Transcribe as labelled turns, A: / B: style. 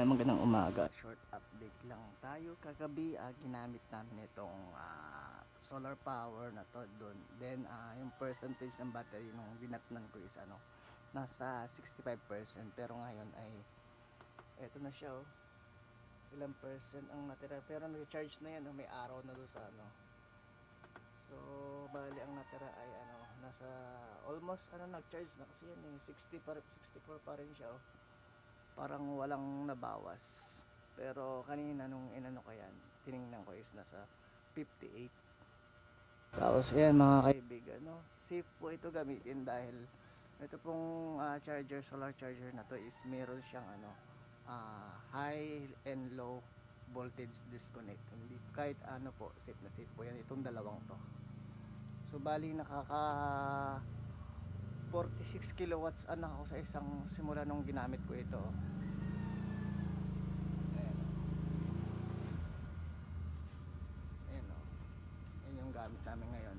A: Magandang umaga. Short update lang tayo. Kagabi ah, ginamit namin itong ah, solar power na to doon. Then ah, yung percentage ng battery nung dinatnan ko is ano, nasa 65% pero ngayon ay eto na siya oh. Ilang percent ang natira pero nag-charge na yan oh, may araw na doon sa ano. So bali ang natira ay ano nasa almost ano nag-charge na kasi yan eh 60 pa, 64 pa rin siya oh parang walang nabawas. Pero kanina nung inano ko yan, tiningnan ko is nasa 58. Tapos yan mga kaibigan, no? safe po ito gamitin dahil ito pong ah, charger, solar charger na to is meron siyang ano, ah, high and low voltage disconnect. Hindi, kahit ano po, safe na safe po yan. Itong dalawang to. So bali nakaka 46 kilowatts ano ako sa isang simula nung ginamit ko ito. Ayan. Ayan o. Yan yung gamit namin ngayon.